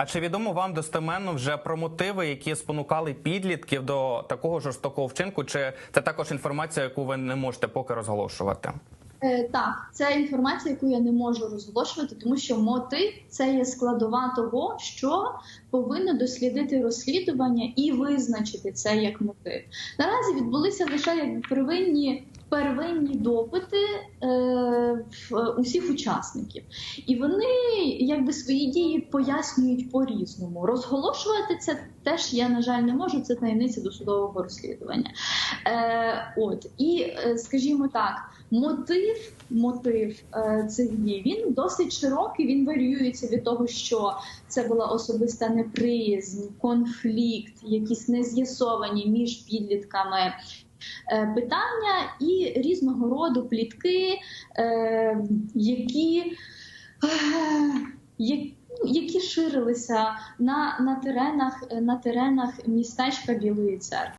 А чи відомо вам достеменно вже про мотиви, які спонукали підлітків до такого жорстокого вчинку? Чи це також інформація, яку ви не можете поки розголошувати? Е, так, це інформація, яку я не можу розголошувати, тому що мотив це є складова того, що повинно дослідити розслідування і визначити це як мотив. Наразі відбулися лише як первинні. Первинні допити е, усіх учасників, і вони якби свої дії пояснюють по-різному. Розголошувати це теж я на жаль не можу. Це таємниця досудового розслідування. Е, От і е, скажімо так, мотив мотив е, цих дій він досить широкий. Він варіюється від того, що це була особиста неприязнь, конфлікт, якісь нез'ясовані між підлітками. Е, Питання і різного роду плітки, е, які, е, які, які ширилися на, на теренах на теренах містечка Білої церкви.